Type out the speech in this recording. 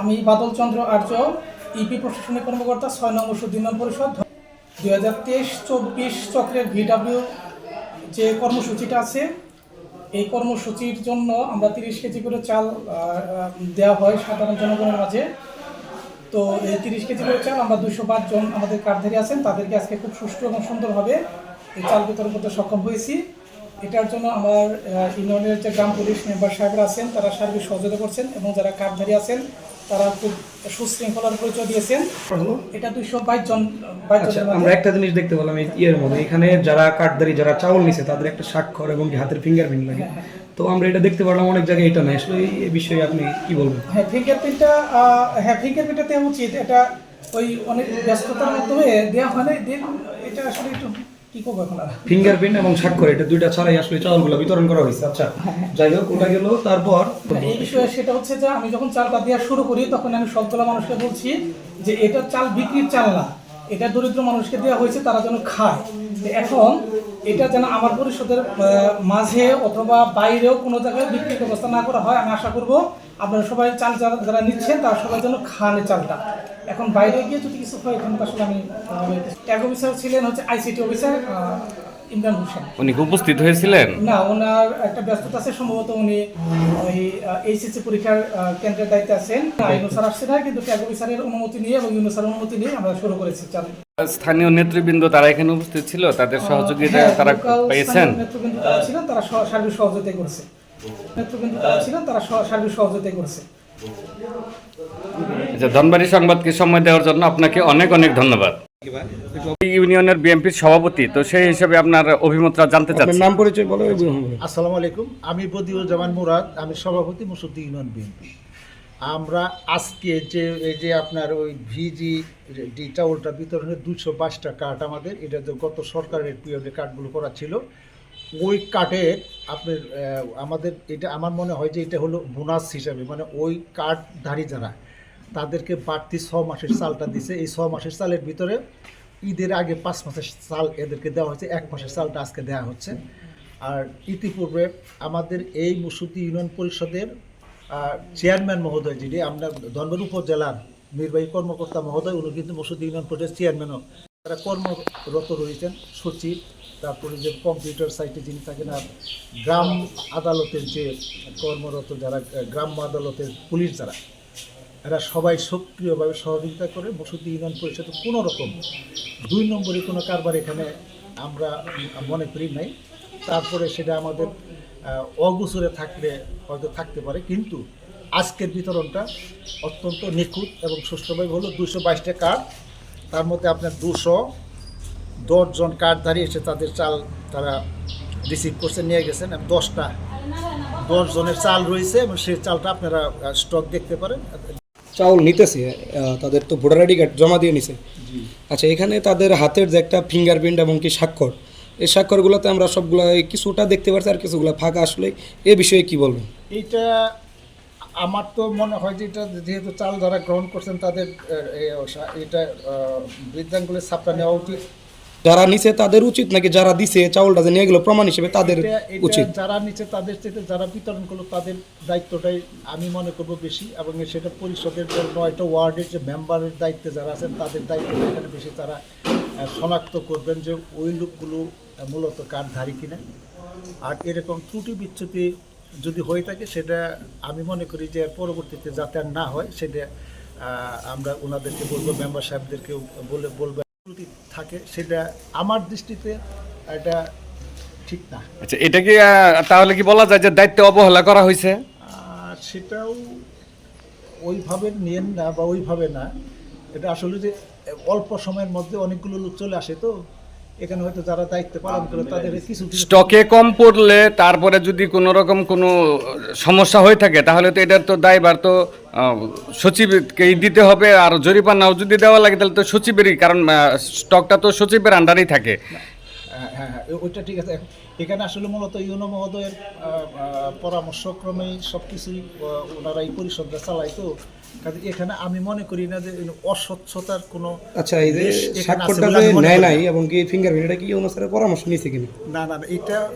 আমি বাদল চন্দ্র আর্য, ইপি প্রশাসনিক কর্মকর্তা, ছয় নম্বর সুদিন পরিষদ। দুই হাজার তেইশ চব্বিশ চক্রের ভিডাব্লিউ যে কর্মসূচিটা আছে, এই কর্মসূচির জন্য আমরা তিরিশ কেজি করে চাল দেওয়া হয় সাধারণ জনগণের মাঝে। তো এই তিরিশ কেজি করে চাল আমরা দুশো জন আমাদের কার্ডধারী আছেন, তাদেরকে আজকে খুব সুষ্ঠু এবং সুন্দরভাবে এই চাল বিতরণ করতে সক্ষম হয়েছি। এটার জন্য আমার ইউনিয়নের যে গ্রাম পুলিশ মেম্বার সাহেবরা আছেন তারা সার্বিক সহযোগিতা করছেন এবং যারা কার্ডধারী আছেন তারা খুব সুশৃঙ্খলার পরিচয় দিয়েছেন। এটা দুইশো বাইশ জন আচ্ছা আমরা একটা জিনিস দেখতে পেলাম এই ইয়ের মধ্যে। এখানে যারা কাঠদারি যারা চাউল নিছে তাদের একটা স্বাক্ষর এবং হাতের ফিঙ্গারপ্রিন্ট লাগে। তো আমরা এটা দেখতে পারলাম অনেক জায়গায় এটা নাই। আসলে এই- বিষয়ে আপনি কি বলবেন? হ্যাঁ ফিঙ্গারপ্রিন্টটা হ্যাঁ ফিঙ্গারপ্রিন্টটা দেওয়া উচিত। এটা ওই অনেক ব্যস্ততার মাধ্যমে দেওয়া হয় না এটা আসলে একটু কি করব এখন ফিঙ্গারপ্রিন্ট এবং স্বাক্ষর এটা দুইটা ছাড়াই আসলে চাউলগুলো বিতরণ করা হয়েছে। আচ্ছা যাই হোক ওটা গেল তারপর এই বিষয়ে সেটা হচ্ছে যে আমি যখন চালটা দেওয়া শুরু করি তখন আমি সবতলা মানুষকে বলছি যে এটা চাল বিক্রির চাল না। এটা দরিদ্র মানুষকে দেওয়া হয়েছে তারা যেন খায়। এখন এটা যেন আমার পরিষদের মাঝে অথবা বাইরেও কোনো জায়গায় বিক্রির ব্যবস্থা না করা হয় আমি আশা করব আপনারা সবাই চাল যারা যারা নিচ্ছেন তারা সবাই যেন খান চালটা। এখন বাইরে গিয়ে যদি কিছু হয় এখানে আসলে আমি ট্যাগ অফিসার ছিলেন হচ্ছে আইসিটি অফিসার ইমরান হোসেন। উনি উপস্থিত হয়েছিলেন? না ওনার একটা ব্যস্ততা আছে সম্ভবত উনি ওই এইচএসসি পরীক্ষার কেন্দ্রের দায়িত্বে আছেন। ইউনুসার আসছে না কিন্তু ট্যাগ অফিসারের অনুমতি নিয়ে এবং ইউনুসার অনুমতি নিয়ে আমরা শুরু করেছি চালু। স্থানীয় নেতৃবৃন্দ তারা এখানে উপস্থিত ছিল তাদের সহযোগিতা হ্যাঁ, তারা পেয়েছেন। তারা ছিলেন তারা সার্বিক সহযোগিতা করেছে। নেতৃবৃন্দ তারা ছিলেন তারা সার্বিক সহযোগিতা করেছে। আচ্ছা ধনবাড়ি সংবাদকে সময় দেওয়ার জন্য আপনাকে অনেক অনেক ধন্যবাদ। ইউনিয়নের বিএনপির সভাপতি তো সেই হিসেবে আপনার অভিমতটা জানতে চাচ্ছি। নাম পরিচয় বলো আসসালামু আলাইকুম আমি বদিউল জামান মুরাদ আমি সভাপতি মুসুদ্দি ইউনিয়ন বিএনপি। আমরা আজকে যে, এই যে আপনার ওই ভিজি ডি চাউলটা বিতরণের দুশো বাইশটা কার্ড আমাদের, এটা যে গত সরকারের পিরিয়ডে কার্ডগুলো করা ছিল। ওই কার্ডের আপনার আমাদের এটা, আমার মনে হয় যে এটা হলো বোনাস হিসাবে মানে ওই কার্ডধারী যারা, তাদেরকে বাড়তি ছ মাসের চালটা দিছে। এই ছ মাসের চালের ভিতরে ঈদের আগে পাঁচ মাসের চাল এদেরকে দেওয়া হয়েছে, এক মাসের চালটা আজকে দেওয়া হচ্ছে। আর ইতিপূর্বে আমাদের এই মুসুদ্দি ইউনিয়ন পরিষদের চেয়ারম্যান মহোদয় যিনি আমরা ধনবাড়ি উপজেলার নির্বাহী কর্মকর্তা মহোদয় উনি কিন্তু মুসুদ্দি ইউনিয়ন পরিষদের চেয়ারম্যানও। তারা কর্মরত রয়েছেন সচিব তারপরে যে কম্পিউটার সাইটে যিনি থাকেন আর গ্রাম আদালতের যে কর্মরত যারা আহ, গ্রাম্য আদালতের পুলিশ যারা এরা সবাই সক্রিয়ভাবে সহযোগিতা করে মুসুদ্দি ইউনিয়ন পরিষদে কোনো রকম দুই নম্বরে কোনো কারবার এখানে আমরা মনে করি নাই। তারপরে সেটা আমাদের আহ, অগুসরে থাকলে হয়তো থাকতে পারে কিন্তু আজকের বিতরণটা অত্যন্ত নিখুঁত এবং সুষ্ঠুভাবে হলো দুশো বাইশটা কার্ড তার মধ্যে আপনার দুশো দশজন কার্ডধারী এসে তাদের চাল তারা রিসিভ করছে নিয়ে গেছেন এবং দশটা দশ জনের চাল রয়েছে এবং সেই চালটা আপনারা স্টক দেখতে পারেন। চাউল নিতেছে তাদের তো ভোটার আইডি কার্ড জমা দিয়ে নিছে। আচ্ছা এখানে তাদের হাতের যে একটা ফিঙ্গারপ্রিন্ট এবং কি স্বাক্ষর এই স্বাক্ষরগুলোতে আমরা সবগুলা কিছুটা দেখতে পাচ্ছি আর কিছুগুলো ফাঁকা আসলে এ বিষয়ে কি বলবেন? এইটা আমার তো মনে হয় যে এটা যেহেতু চাল যারা গ্রহণ করছেন তাদের এটা বৃদ্ধাঙ্গুলের ছাপটা নেওয়া উচিত। যারা নিছে তাদের উচিত নাকি যারা দিছে চাউলটা যে নিয়ে গেলো প্রমাণ হিসেবে তাদের উচিত? যারা নিচে তাদের চেয়ে যারা বিতরণ করল তাদের দায়িত্বটাই আমি মনে করব বেশি এবং সেটা পরিষদের নয়টা ওয়ার্ডের যে মেম্বারের দায়িত্বে যারা আছেন তাদের দায়িত্ব এখানে বেশি তারা শনাক্ত করবেন যে ওই লোকগুলো মূলত কার্ডধারী কিনা। আর এরকম ত্রুটি বিচ্যুতি যদি হয়ে থাকে সেটা আমি মনে করি যে পরবর্তীতে যাতে আর না হয় সেটা আমরা ওনাদেরকে বলব মেম্বার সাহেবদেরকে বলে বলব ত্রুটি থাকে সেটা আমার দৃষ্টিতে এটা ঠিক না। আচ্ছা এটা কি তাহলে কি বলা যায় যে দায়িত্ব অবহেলা করা হয়েছে? আর সেটাও ওইভাবে নিয়েন না বা ওইভাবে না। এটা আসলে যে অল্প সময়ের মধ্যে অনেকগুলো লোক চলে আসে তো এখানে হয়তো যারা দায়িত্ব পালন করে তাদের কিছু স্টকে কম পড়লে তারপরে যদি কোনো রকম কোনো সমস্যা হয়ে থাকে তাহলে তো এটার তো দায়ভার তো সচিবকেই দিতে হবে। আর জরিমানাও যদি দেওয়া লাগে তাহলে তো সচিবেরই কারণ স্টকটা তো সচিবের আন্ডারেই থাকে। হ্যাঁ হ্যাঁ হ্যাঁ, ওইটা ঠিক আছে। এখানে আসলে মূলত ইউনো মহোদয়ের পরামর্শক্রমেই সব কিছুই ওনারা এই পরিষদটা চালায় তো। কাজে এখানে আমি মনে করি না যে অস্বচ্ছতার কোনো আচ্ছা এই যে স্বাক্ষরটা যে নেয় নাই এবং কি ফিঙ্গারপ্রিন্ট এটা কি অনুসারে পরামর্শ নিয়েছে কিনা? না না না, এটা